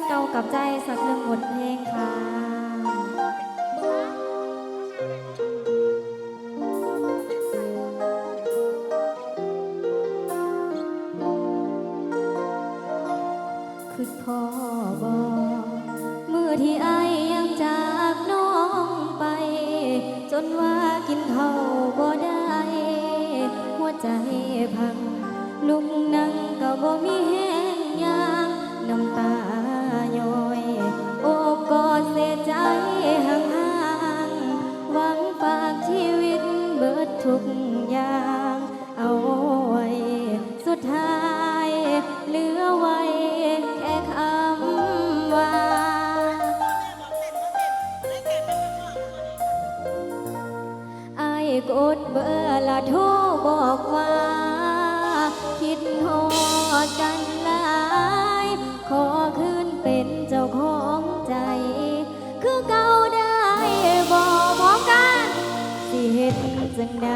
นเก่ากับใจสักหนึ่งบทเพลงค่ะคือพ่อบอกมือที่ไอยังจากน้องไป จนว่ากินเข้า ทุกอย่าง เอาไว้ สุดท้าย เหลือไว้ แค่คำว่า ไอ้ายกดเบอร์ละโทรบอกว่า คิดหอดกัน จังใด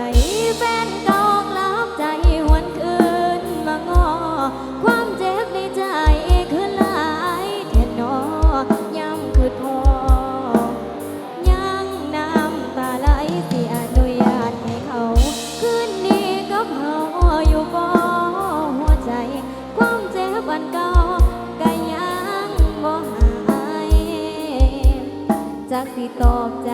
แฟนเก่ากลับใจหวนคืนมางอ ความเจ็บในใจคือหลายแท่นอยามคือพอ ยังน้ำตาไหลสิอนุญาตให้เขา คืนนี้กับเขาอยู่บ่หัวใจ ความเจ็บวันเก่าก็ยังบ่หายจากสิตอบใจ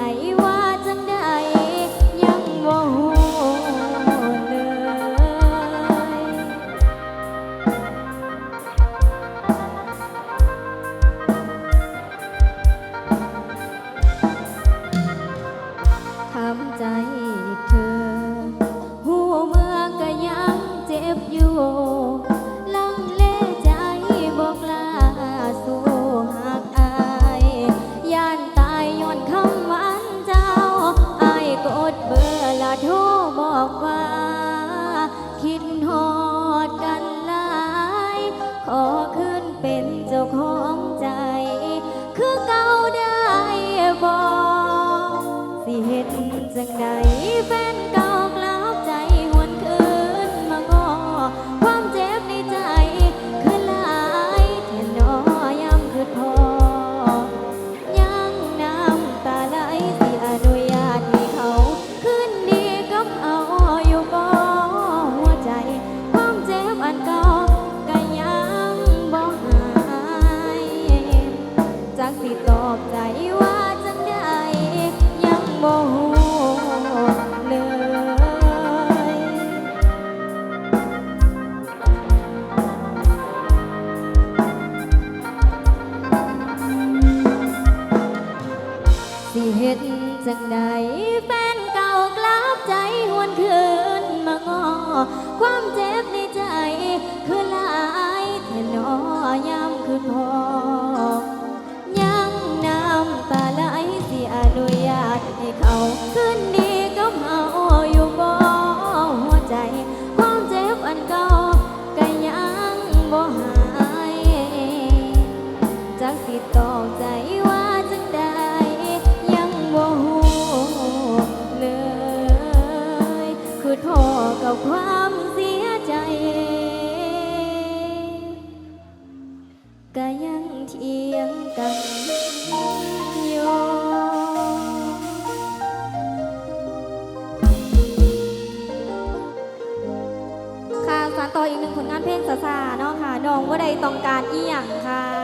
โทรบอกว่า คิดหอดกันหลาย ขอขึ้นเป็นเจ้าของใจ คือเก่าได้บอกสิเห็นจังใดแฟนเก่า จากสิตอบใจว่าจังใดยังบ่ฮู้เลยสิเฮ็ดจังใดแฟนเก่ากลับใจหวนคืนมางอ ความเจ็บในใจคือหลายแท่นอยามคือพอานต่ออีกหนึ่งผลงานเพลงสาสาเนาะค่ะน้องว่าใดต้องการอีหยังค่ะ